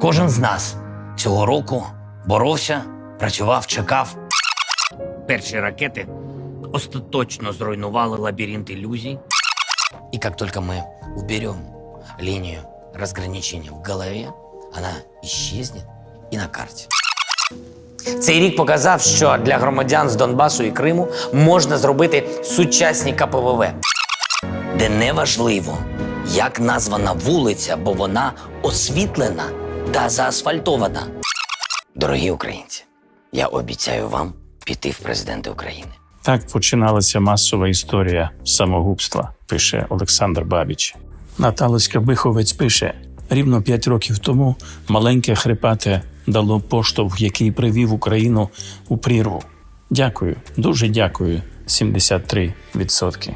Кожен з нас цього року боровся, працював, чекав. Перші ракети остаточно зруйнували лабіринт иллюзий. И как только мы уберем линию разграничения в голове, она исчезнет і на карті. Цей рік показав, що для громадян з Донбасу і Криму можна зробити сучасні КПВВ, де не важливо, як названа вулиця, бо вона освітлена та заасфальтована. Дорогі українці, я обіцяю вам піти в президенти України. Так починалася масова історія самогубства, пише Олександр Бабіч. Наталоська Биховець пише: рівно п'ять років тому маленьке хрипате дало поштовх, який привів Україну у прірву. Дякую, дуже дякую. 73%.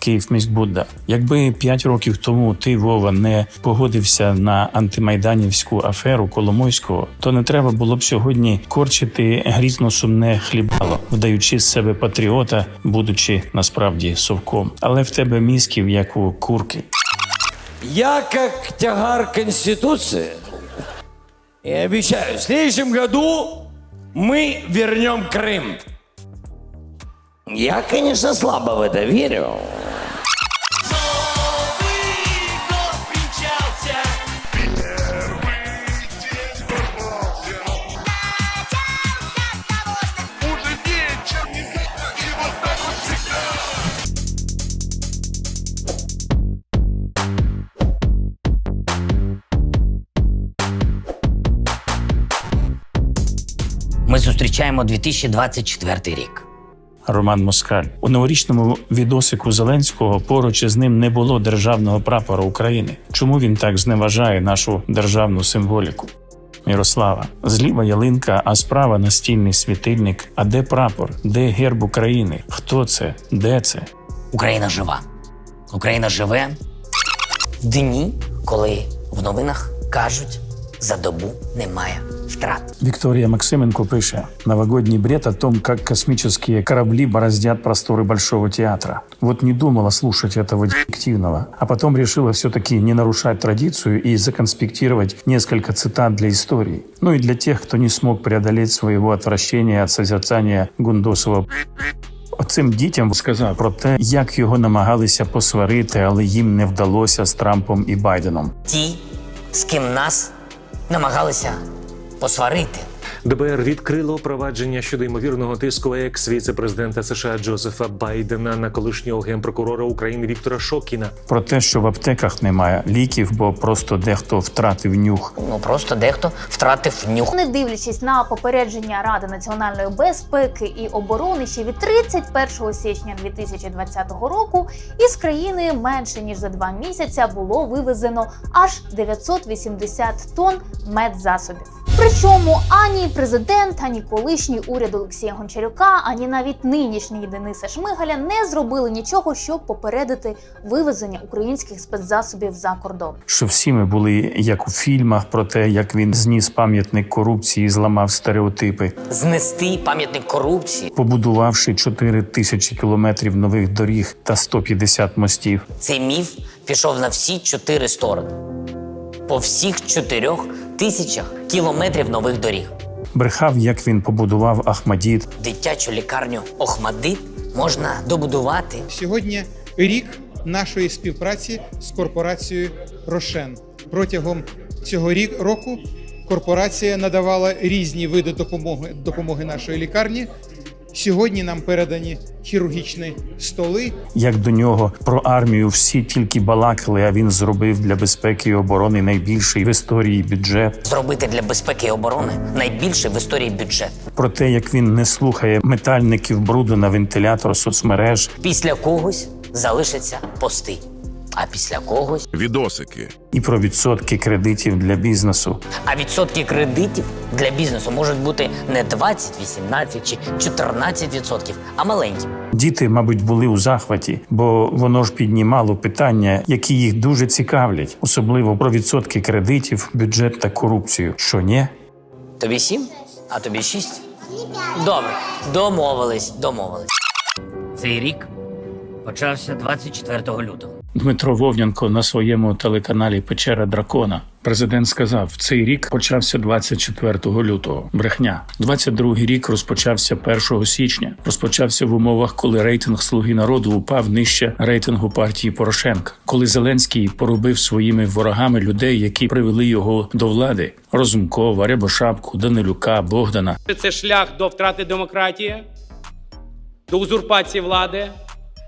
Київ міськбудда. Якби п'ять років тому ти, Вова, не погодився на антимайданівську аферу Коломойського, то не треба було б сьогодні корчити грізно сумне хлібало, вдаючи з себе патріота, будучи насправді совком. Але в тебе мізків, як у курки. Я как тягар Конституции и обещаю, в следующем году мы вернем Крым. Я, конечно, слабо в это верю. Уже вечер, и вот так вот всегда. Ми зустрічаємо 2024 рік. Роман Москаль у новорічному відосику Зеленського поруч із ним не було державного прапора України. Чому він так зневажає нашу державну символіку? Мірослава, зліва ялинка, а справа настільний світильник. А де прапор? Де герб України? Хто це? Де це? Україна жива. Україна живе дні, коли в новинах кажуть, за добу немає втрат. Виктория Максименко пише «Новогодний бред о том, как космические корабли бороздят просторы Большого театра. Вот не думала слушать этого детективного, а потом решила все-таки не нарушать традицию и законспектировать несколько цитат для истории. Ну и для тех, кто не смог преодолеть своего отвращения от созерцания Гундосова Оцим дітям сказав про те, як його намагалися посварити, але їм не вдалося з Трампом і Байденом. Ті, з ким нас намагалися посварити. ДБР відкрило провадження щодо ймовірного тиску екс-віце-президента США Джозефа Байдена на колишнього генпрокурора України Віктора Шокіна. Про те, що в аптеках немає ліків, бо просто дехто втратив нюх. Ну просто дехто втратив нюх. Не дивлячись на попередження Ради національної безпеки і оборони, ще від 31 січня 2020 року із країни менше ніж за два місяця було вивезено аж 980 тонн медзасобів. Причому ані президент, ані колишній уряд Олексія Гончарюка, ані навіть нинішній Дениса Шмигаля не зробили нічого, щоб попередити вивезення українських спецзасобів за кордон. Що всі ми були як у фільмах про те, як він зніс пам'ятник корупції, і зламав стереотипи, Знести пам'ятник корупції. побудувавши 4 тисячі кілометрів нових доріг та 150 мостів. Цей міф пішов на всі чотири сторони. По всіх чотирьох тисячах кілометрів нових доріг. Брехав, як він побудував Ахмадіт, Дитячу лікарню Охмадит можна добудувати Сьогодні рік нашої співпраці з корпорацією Рошен. Протягом цього рік року корпорація надавала різні види допомоги допомоги нашої лікарні. Сьогодні нам передані хірургічні столи, як до нього про армію всі тільки балакали, а він зробив для безпеки і оборони найбільший в історії бюджет. зробити для безпеки і оборони найбільший в історії бюджет. Про те, як він не слухає метальників бруду на вентилятор соцмереж, Після когось залишаться пости, а після когось. Відосики. і про відсотки кредитів для бізнесу. А відсотки кредитів для бізнесу можуть бути не 20, 18 чи 14 відсотків, а маленькі. Діти, мабуть, були у захваті, бо воно ж піднімало питання, які їх дуже цікавлять, особливо про відсотки кредитів, бюджет та корупцію. Що ні? Тобі сім, а тобі шість. Добре, домовились, домовились. Цей рік почався 24 лютого. Дмитро Вовнянко на своєму телеканалі Печера Дракона. Президент сказав, цей рік почався 24 лютого. Брехня. 22 рік розпочався 1 січня. Розпочався в умовах, коли рейтинг Слуги народу упав нижче рейтингу партії Порошенка. Коли Зеленський порубив своїми ворогами людей, які привели його до влади: Розумкова, Рябошапку, Данилюка, Богдана. Це шлях до втрати демократії, до узурпації влади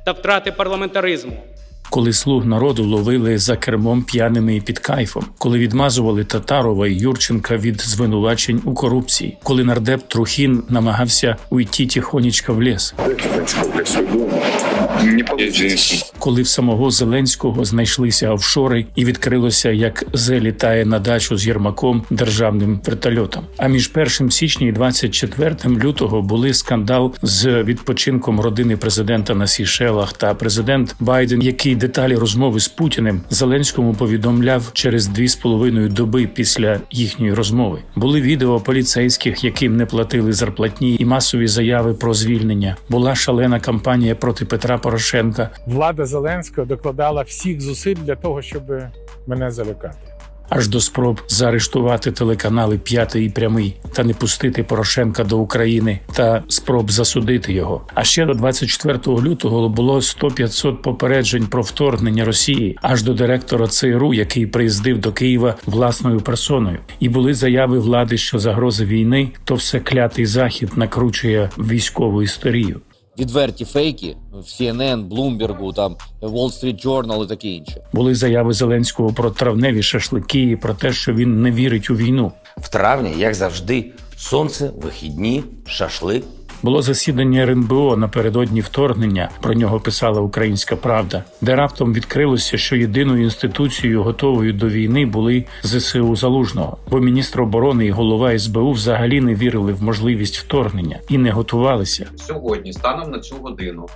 та втрати парламентаризму. Коли слуг народу ловили за кермом п'яними і під кайфом, коли відмазували Татарова і Юрченка від звинувачень у корупції, коли нардеп Трухін намагався уйти тихонечко в ліс, коли в самого Зеленського знайшлися офшори і відкрилося, як Зе літає на дачу з Єрмаком державним вертольотом. А між 1 січня і 24 лютого були скандал з відпочинком родини президента на Сішелах та президент Байден, який деталі розмови з Путіним Зеленському повідомляв через дві з половиною доби після їхньої розмови. Були відео поліцейських, яким не платили зарплатні, і масові заяви про звільнення. Була шалена кампанія проти Петра Порошенка. влада Зеленського докладала всіх зусиль для того, щоб мене залякати. аж до спроб заарештувати телеканали П'ятий і прямий та не пустити Порошенка до України та спроб засудити його. А ще до 24 лютого було 100-500 попереджень про вторгнення Росії аж до директора ЦРУ, який приїздив до Києва власною персоною. І були заяви влади, що загрози війни то все клятий захід накручує військову історію. Відверті фейки в CNN, Bloomberg, там Wall Street Journal і таке інше. Були заяви Зеленського про травневі шашлики і про те, що він не вірить у війну. В травні, як завжди, сонце, вихідні, шашлик. Було засідання РНБО напередодні вторгнення. Про нього писала Українська Правда, де раптом відкрилося, що єдиною інституцією готовою до війни були ЗСУ Залужного, бо міністр оборони і голова СБУ взагалі не вірили в можливість вторгнення і не готувалися. сьогодні, станом на цю годину,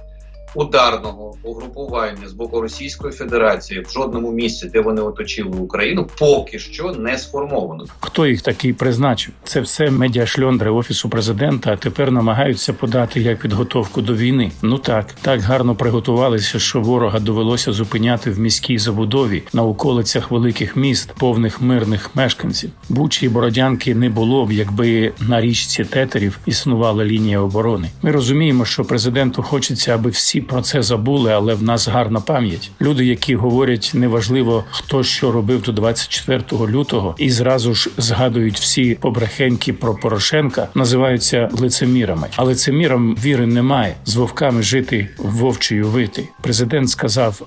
ударного угрупування з боку Російської Федерації в жодному місці, де вони оточили Україну, поки що не сформовано. Хто їх такий призначив? Це все медіашльондри офісу президента. А тепер намагаються подати як підготовку до війни. Ну так, так гарно приготувалися, що ворога довелося зупиняти в міській забудові на околицях великих міст, повних мирних мешканців. Бучі і Бородянки не було б, якби на річці тетерів існувала лінія оборони. Ми розуміємо, що президенту хочеться, аби всі про це забули, але в нас гарна пам'ять. Люди, які говорять, неважливо хто що робив до 24 лютого, і зразу ж згадують всі побрехеньки про Порошенка, називаються лицемірами. А лицемірам віри немає. З вовками жити вовчою вити. Президент сказав: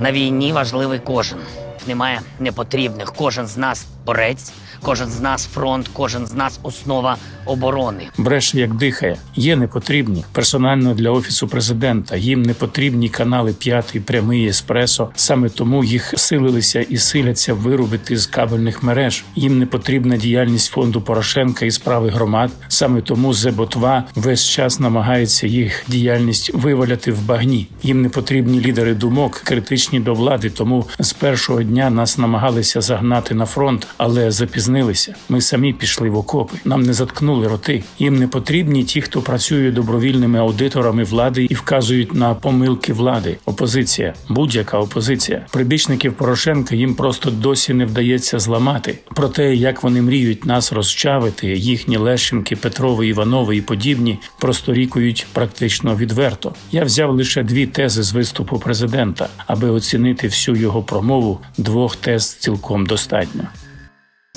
На війні важливий кожен. Немає непотрібних. Кожен з нас борець, кожен з нас фронт, кожен з нас основа оборони. бреше як дихає. Є непотрібні персонально для офісу президента. Їм не потрібні канали п'ятий, прямий еспресо. Саме тому їх силилися і силяться вирубити з кабельних мереж. Їм не потрібна діяльність фонду Порошенка і справи громад. Саме тому Зеботва весь час намагається їх діяльність виваляти в багні. Їм не потрібні лідери думок, критичні до влади. Тому з першого дня нас намагалися загнати на фронт, але запізнилися. Ми самі пішли в окопи. Нам не заткнули роти. Їм не потрібні ті, хто працює добровільними аудиторами влади і вказують на помилки влади. Опозиція, будь-яка опозиція. Прибічників Порошенка їм просто досі не вдається зламати. Про те, як вони мріють нас розчавити, їхні Лещенки, Петрови, Іванови і подібні просто рікують практично відверто. Я взяв лише дві тези з виступу президента, аби оцінити всю його промову. Двох тез цілком достатньо.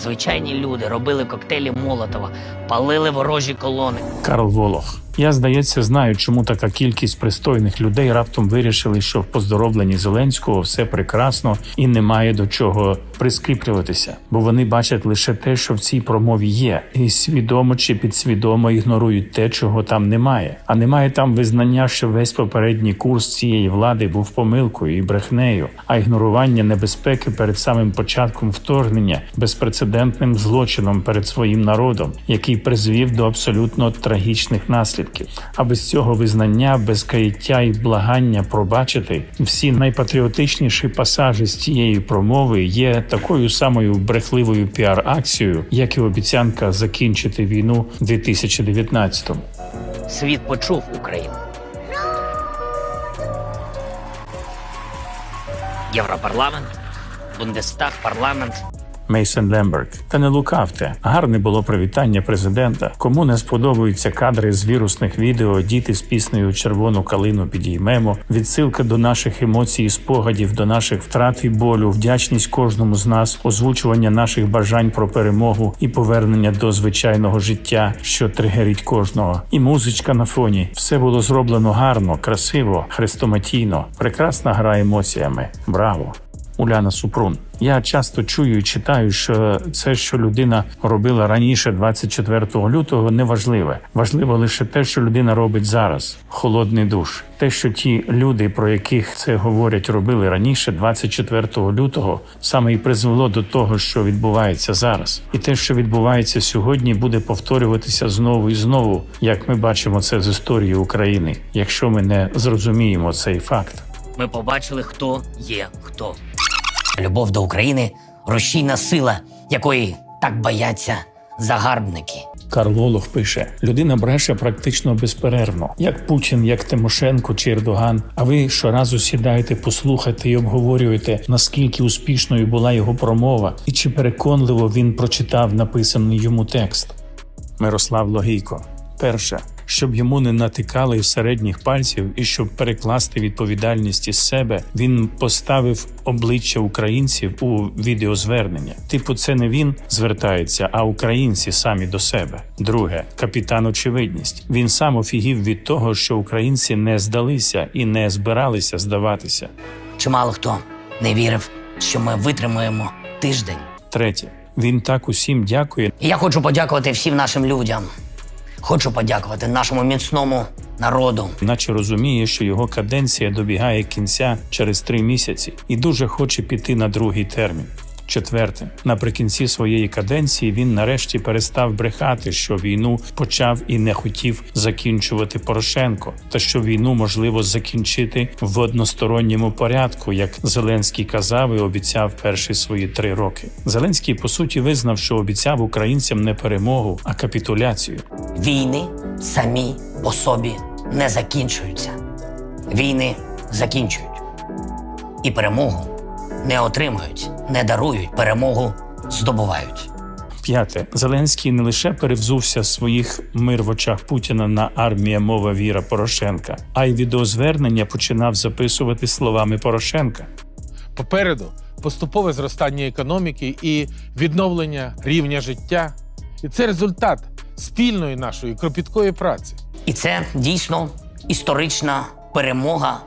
Звичайні люди робили коктейлі Молотова, палили ворожі колони. Карл Волох. Я, здається, знаю, чому така кількість пристойних людей раптом вирішили, що в поздоровленні Зеленського все прекрасно і немає до чого прискріплюватися, бо вони бачать лише те, що в цій промові є, і свідомо чи підсвідомо ігнорують те, чого там немає. А немає там визнання, що весь попередній курс цієї влади був помилкою і брехнею, а ігнорування небезпеки перед самим початком вторгнення безпрецедентним злочином перед своїм народом, який призвів до абсолютно трагічних наслідків. А без цього визнання, без каяття і благання пробачити всі найпатріотичніші пасажі з цієї промови є такою самою брехливою піар-акцією, як і обіцянка закінчити війну 2019-му. Світ почув Україну. Європарламент, Бундестаг, парламент. Мейсон Лемберг. Та не лукавте. Гарне було привітання президента. Кому не сподобаються кадри з вірусних відео, діти з піснею Червону калину підіймемо, відсилка до наших емоцій і спогадів, до наших втрат і болю, вдячність кожному з нас, озвучування наших бажань про перемогу і повернення до звичайного життя, що тригерить кожного. І музичка на фоні. Все було зроблено гарно, красиво, хрестоматійно. Прекрасна гра емоціями. Браво! Уляна Супрун. Я часто чую і читаю, що це, що людина робила раніше, 24 лютого, не важливе. Важливо лише те, що людина робить зараз. Холодний душ. Те, що ті люди, про яких це говорять, робили раніше, 24 лютого, саме і призвело до того, що відбувається зараз. І те, що відбувається сьогодні, буде повторюватися знову і знову, як ми бачимо це з історії України, якщо ми не зрозуміємо цей факт. Ми побачили, хто є хто. Любов до України рушійна сила, якої так бояться загарбники. Карл пише: людина бреше практично безперервно, як Путін, як Тимошенко чи Ердоган. А ви щоразу сідаєте послухати і обговорюєте, наскільки успішною була його промова, і чи переконливо він прочитав написаний йому текст. Мирослав Логійко. Перше, щоб йому не натикали середніх пальців, і щоб перекласти відповідальність із себе, він поставив обличчя українців у відеозвернення. Типу, це не він звертається, а українці самі до себе. Друге, капітан очевидність. Він сам офігів від того, що українці не здалися і не збиралися здаватися. Чимало хто не вірив, що ми витримаємо тиждень. Третє, він так усім дякує, І я хочу подякувати всім нашим людям. Хочу подякувати нашому міцному народу. наче розуміє, що його каденція добігає кінця через три місяці, і дуже хоче піти на другий термін. Четверте, наприкінці своєї каденції він нарешті перестав брехати, що війну почав і не хотів закінчувати Порошенко, та що війну можливо закінчити в односторонньому порядку, як Зеленський казав і обіцяв перші свої три роки. Зеленський по суті визнав, що обіцяв українцям не перемогу, а капітуляцію. Війни самі по собі не закінчуються. Війни закінчують. І перемогу не отримують, не дарують, перемогу здобувають. П'яте Зеленський не лише перевзувся своїх мир в очах Путіна на армія мова віра Порошенка, а й відеозвернення починав записувати словами Порошенка. Попереду поступове зростання економіки і відновлення рівня життя. І це результат спільної нашої кропіткої праці. І це дійсно історична перемога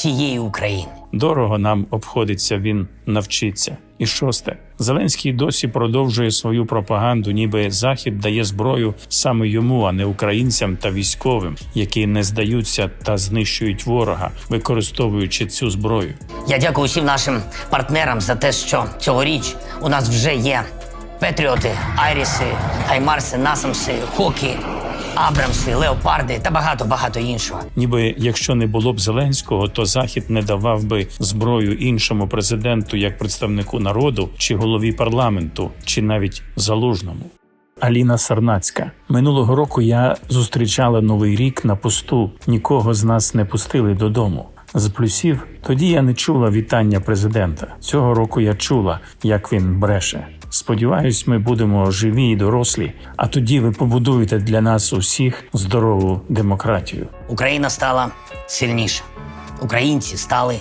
всієї України. Дорого нам обходиться він навчиться. І шосте Зеленський досі продовжує свою пропаганду, ніби Захід дає зброю саме йому, а не українцям та військовим, які не здаються та знищують ворога, використовуючи цю зброю. Я дякую всім нашим партнерам за те, що цьогоріч у нас вже є Петріоти, Айріси, Хаймарси, Насамси, Хокі, Абрамси, Леопарди та багато багато іншого. Ніби якщо не було б Зеленського, то Захід не давав би зброю іншому президенту як представнику народу, чи голові парламенту, чи навіть залужному. Аліна Сарнацька минулого року я зустрічала новий рік на посту. Нікого з нас не пустили додому. З плюсів тоді я не чула вітання президента. Цього року я чула, як він бреше. Сподіваюсь, ми будемо живі і дорослі, а тоді ви побудуєте для нас усіх здорову демократію. Україна стала сильніша. Українці стали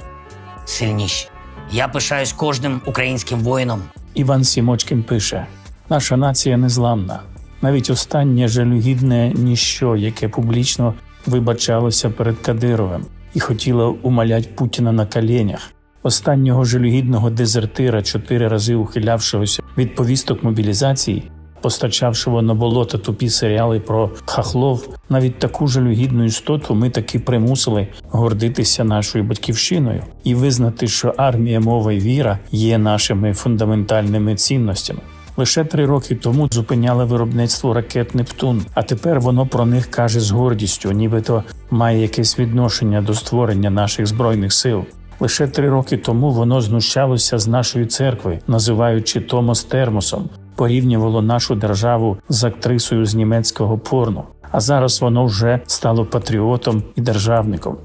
сильніші. Я пишаюсь кожним українським воїном. Іван Сімочкін пише: наша нація незламна. Навіть останнє жалюгідне ніщо, яке публічно вибачалося перед Кадировим і хотіло умалять Путіна на коленях. Останнього жалюгідного дезертира, чотири рази ухилявшогося від повісток мобілізації, постачавшого на болото тупі серіали про хахлов, навіть таку жалюгідну істоту ми таки примусили гордитися нашою батьківщиною і визнати, що армія, мова і віра є нашими фундаментальними цінностями. Лише три роки тому зупиняли виробництво ракет Нептун, а тепер воно про них каже з гордістю, нібито має якесь відношення до створення наших збройних сил. Лише три роки тому воно знущалося з нашої церкви, називаючи Томос термосом, порівнювало нашу державу з актрисою з німецького порно. А зараз воно вже стало патріотом і державником.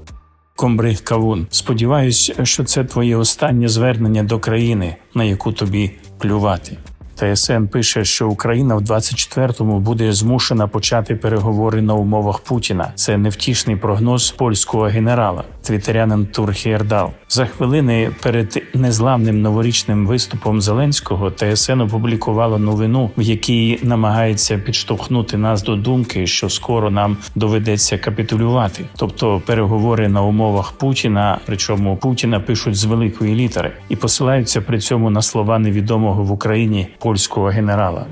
Комбриг Кавун. Сподіваюсь, що це твоє останнє звернення до країни, на яку тобі плювати. ТСН пише, що Україна в 24-му буде змушена почати переговори на умовах Путіна. Це невтішний прогноз польського генерала. Твітерянин Турхієрдал. За хвилини перед незламним новорічним виступом Зеленського ТСН опублікувало новину, в якій намагається підштовхнути нас до думки, що скоро нам доведеться капітулювати, тобто переговори на умовах Путіна, причому Путіна пишуть з великої літери, і посилаються при цьому на слова невідомого в Україні польського генерала.